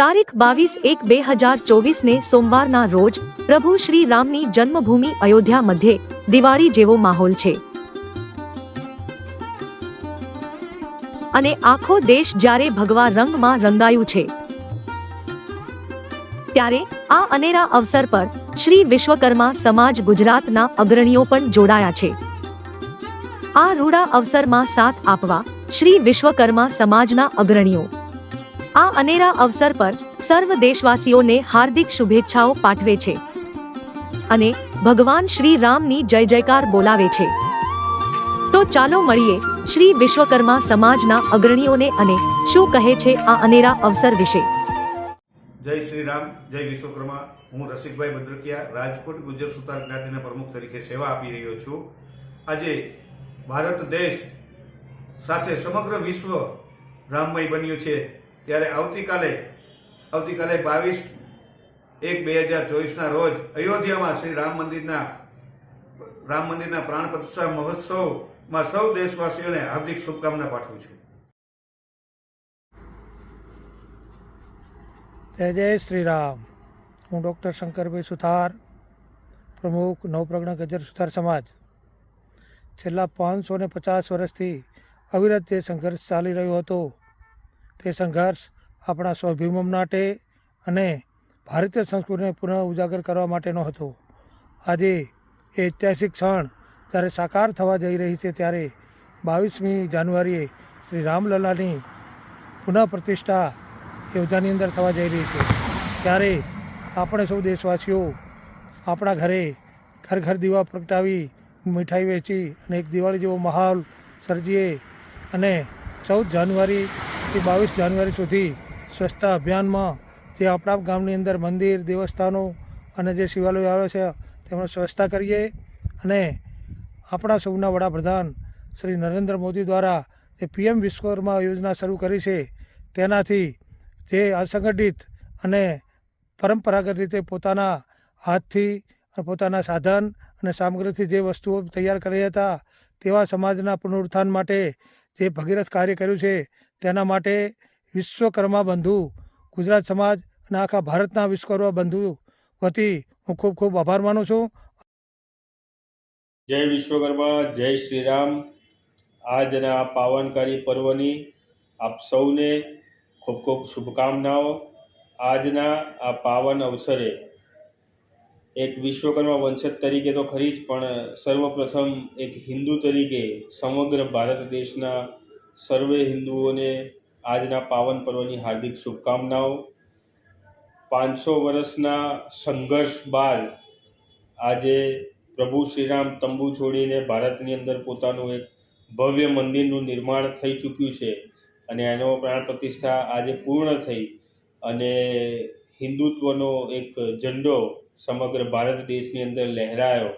તારીખ બાવીસ એક બે હજાર ચોવીસને સોમવારના રોજ પ્રભુ શ્રી રામની જન્મભૂમિ અયોધ્યા મધ્યે દિવાળી જેવો માહોલ છે. અને આખો દેશ જ્યારે ભગવા રંગમાં રંગાયું છે. ત્યારે આ અનેરા અવસર પર શ્રી વિશ્વકર્મા સમાજ ગુજરાતના અગ્રણીઓ પણ જોડાયા છે. આ રૂડા અવસરમાં સાથ આપવા શ્રી વિશ્વકર્મા સમાજના અગ્રણીઓ આ અનેરા અવસર પર સર્વ દેશવાસીઓને હાર્દિક શુભેચ્છાઓ પાઠવે છે. અને ભગવાન શ્રી રામની જય જયકાર બોલાવે છે. તો ચાલો મળીએ શ્રી વિશ્વકર્મા સમાજના અગ્રણીઓને અને શું કહે છે આ અનેરા અવસર વિશે? જય શ્રી રામ, જય વિશ્વકર્મા. હું રસિકભાઈ ભદ્રકિયા, રાજકોટ ગુજર સુતાર જ્ઞાતિના પ્રમુખ તરીકે સેવા આપી રહ્યો છું. આજે ભારત દેશ સાથે સમગ્ર વિશ્વ રામમય બન્યું છે. ત્યારે આવતીકાલે આવતીકાલે બાવીસ એક બે હજાર ચોવીસના રોજ અયોધ્યામાં શ્રી રામ મંદિરના રામ મંદિરના પ્રાણ પ્રતિષ્ઠા મહોત્સવમાં સૌ દેશવાસીઓને હાર્દિક શુભકામના પાઠવું છું. જય જય શ્રી રામ. હું ડૉક્ટર શંકરભાઈ સુથાર, પ્રમુખ નવપ્રજ્ઞા ગજર સુથાર સમાજ. છેલ્લા પાંચસો ને પચાસ વર્ષથી અવિરત જે સંઘર્ષ ચાલી રહ્યો હતો તે સંઘર્ષ આપણા સ્વાભિમાન માટે અને ભારતીય સંસ્કૃતિને પુનઃ ઉજાગર કરવા માટેનો હતો. આજે એ ઐતિહાસિક ક્ષણ જ્યારે સાકાર થવા જઈ રહી છે ત્યારે બાવીસમી જાન્યુઆરીએ શ્રી રામલલ્લાની પુનઃ પ્રતિષ્ઠા યોજાની અંદર થવા જઈ રહી છે. ત્યારે આપણે સૌ દેશવાસીઓ આપણા ઘરે ઘર ઘર દીવા પ્રગટાવી, મીઠાઈ વેચી અને એક દિવાળી જેવો માહોલ સર્જીએ અને ચૌદ જાન્યુઆરીથી બાવીસ જાન્યુઆરી સુધી સ્વચ્છતા અભિયાનમાં જે આપણા ગામની અંદર મંદિર, દેવસ્થાનો અને જે શિવાલયો આવે છે તેમણે સ્વચ્છતા કરીએ અને આપણા સૌના વડાપ્રધાન શ્રી નરેન્દ્ર મોદી દ્વારા જે પીએમ વિશ્વકર્મા યોજના શરૂ કરી છે, તેનાથી જે અસંગઠિત અને પરંપરાગત રીતે પોતાના હાથથી અને પોતાના સાધન અને સામગ્રીથી જે વસ્તુઓ તૈયાર કરી હતા, તેવા સમાજના પુનરુત્થાન માટે જે ભગીરથ કાર્ય કર્યું છે, તેના માટે વિશ્વકર્મા બંધુ, ગુજરાત સમાજ અને આખા ભારતના વિશ્વકર્મા બંધુ વતી હું ખૂબ ખૂબ આભાર માનું છું. જય વિશ્વકર્મા, જય શ્રી રામ આજના આ પાવનકારી પર્વની આપ સૌને ખૂબ ખૂબ શુભકામનાઓ. આજના આ પાવન અવસરે એક વિશ્વકર્મા વંશજ તરીકે તો ખરી જ, પણ સર્વપ્રથમ એક હિન્દુ તરીકે સમગ્ર ભારત દેશના સર્વે હિન્દુઓને આજના પાવન પર્વની હાર્દિક શુભકામનાઓ. પાંચસો વર્ષના સંઘર્ષ બાદ આજે પ્રભુ શ્રીરામ તંબુ છોડીને ભારતની અંદર પોતાનું એક ભવ્ય મંદિરનું નિર્માણ થઈ ચૂક્યું છે અને એનો પ્રાણ પ્રતિષ્ઠા આજે પૂર્ણ થઈ અને હિન્દુત્વનો એક ઝંડો સમગ્ર ભારત દેશની અંદર લહેરાયો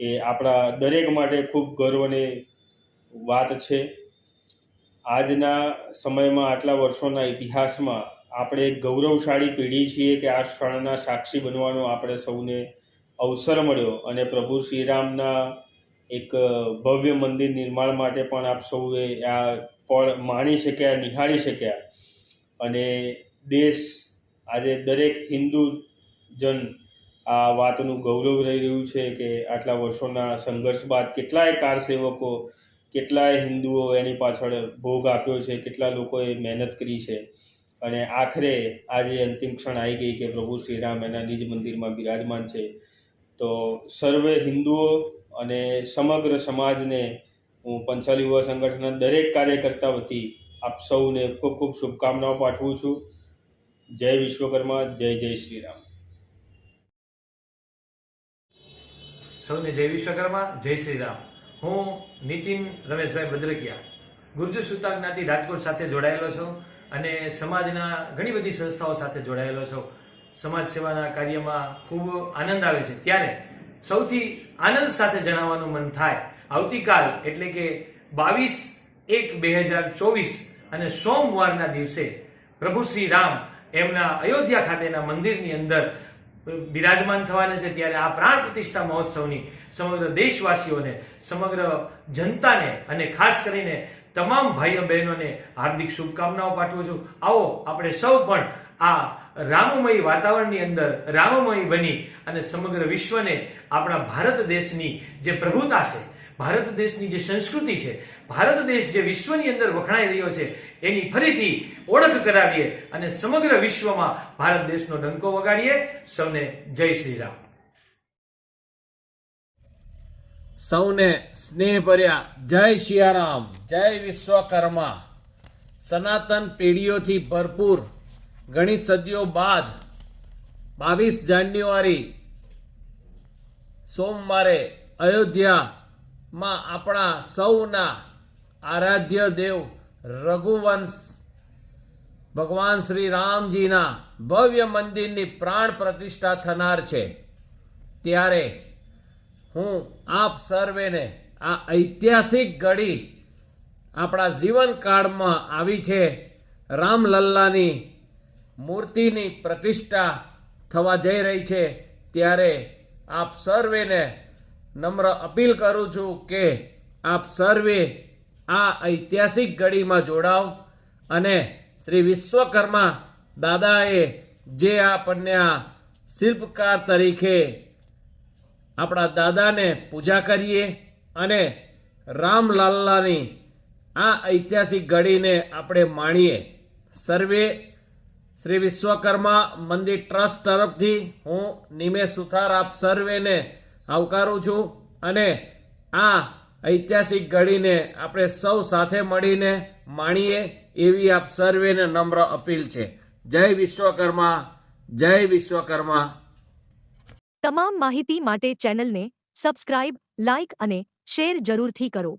એ આપણા દરેક માટે ખૂબ ગર્વની વાત છે. આજના સમયમાં, આટલા વર્ષોના ઇતિહાસમાં આપણે એક ગૌરવશાળી પેઢી છીએ કે આ ક્ષણના સાક્ષી બનવાનો આપણે સૌને અવસર મળ્યો અને પ્રભુ શ્રીરામના એક ભવ્ય મંદિર નિર્માણ માટે પણ આપ સૌએ આ પળ માણી શક્યા, નિહાળી શક્યા. અને દેશ, આજે દરેક હિન્દુ જન આ વાતનું ગૌરવ રહી રહ્યું છે કે આટલા વર્ષોના સંઘર્ષ બાદ કેટલાય કારસેવકો, કેટલાય હિન્દુઓ એની પાછળ ભોગ આપ્યો છે, કેટલા લોકોએ મહેનત કરી છે. અને આખરે આજે અંતિમ ક્ષણ આવી ગઈ કે પ્રભુ શ્રીરામ એના નિજ મંદિરમાં બિરાજમાન છે. તો સર્વે હિન્દુઓ અને સમગ્ર સમાજને હું પંચાલી યુવા સંગઠનના દરેક કાર્યકર્તા વતી આપ સૌને ખૂબ ખૂબ શુભકામનાઓ પાઠવું છું. જય વિશ્વકર્મા, જય જય શ્રી સૌને જય વિશ્વકર્મા, જય શ્રી રામ હું નીતિન રમેશભાઈ ભદ્રકિયા, ગુર્જર સુતાર જ્ઞાતિ રાજકોટ સાથે જોડાયેલો છું અને સમાજના ઘણી બધી સંસ્થાઓ સાથે જોડાયેલો છું. સમાજ સેવાના કાર્યમાં ખૂબ આનંદ આવે છે. ત્યારે સૌથી આનંદ સાથે જણાવવાનું મન થાય, આવતીકાલ એટલે કે બાવીસ એક બે હજાર ચોવીસ અને સોમવારના દિવસે પ્રભુ શ્રી રામ એમના અયોધ્યા ખાતેના મંદિરની અંદર બિરાજમાન થવાના છે ત્યારે આ પ્રાણ પ્રતિષ્ઠા મહોત્સવની સમગ્ર દેશવાસીઓને, સમગ્ર જનતાને અને ખાસ કરીને તમામ ભાઈઓ બહેનોને હાર્દિક શુભકામનાઓ પાઠવું છું. આવો, આપણે સૌ પણ આ રામમય વાતાવરણની અંદર રામમય બની અને સમગ્ર વિશ્વને આપણા ભારત દેશની જે પ્રભુતા છે ભારત દેશની જે સંસ્કૃતિ છે, ભારત દેશ જે વિશ્વની અંદર વખણાઈ રહ્યો છે, એની ફરીથી ઓળખ કરાવીએ અને સમગ્ર વિશ્વમાં ભારત દેશનો ડંકો વગાડીએ. સૌને જય શ્રી રામ સૌને સ્નેહભર્યા જય શિયારામ, જય વિશ્વકર્મા. સનાતન પેઢીઓથી ભરપૂર ઘણી સદીઓ બાદ બાવીસ જાન્યુઆરી, સોમવારે અયોધ્યામાં આપણા સૌના આરાધ્ય દેવ રઘુવંશ ભગવાન શ્રી રામજીના ભવ્ય મંદિરની પ્રાણ પ્રતિષ્ઠા થનાર છે. ત્યારે હું આપ સર્વેને આ ઐતિહાસિક ઘડી આપણા જીવનકાળમાં આવી છે. રામલલ્લાની મૂર્તિની પ્રતિષ્ઠા થવા જઈ રહી છે. ત્યારે આપ સર્વેને નમ્ર અપીલ કરું છું કે આપ સર્વે આ ઐતિહાસિક ઘડીમાં જોડાવ અને શ્રી વિશ્વકર્મા દાદાએ જે આપણને આ શિલ્પકાર તરીકે આપણા દાદાને પૂજા કરીએ અને રામલાલાની આ ઐતિહાસિક ઘડીને આપણે માણીએ. સર્વે શ્રી વિશ્વકર્મા મંદિર ટ્રસ્ટ તરફથી હું નિમેશ સુથાર આપ સર્વેને આવકારું છું અને આ ઐતિહાસિક ઘડીને આપણે સૌ સાથે મળીને માણીએ એવી આપ સર્વેને નમ્ર અપીલ છે. જય વિશ્વકર્મા જય વિશ્વકર્મા. તમામ માહિતી માટે ચેનલને સબસ્ક્રાઇબ, લાઇક અને શેર જરૂરથી કરો.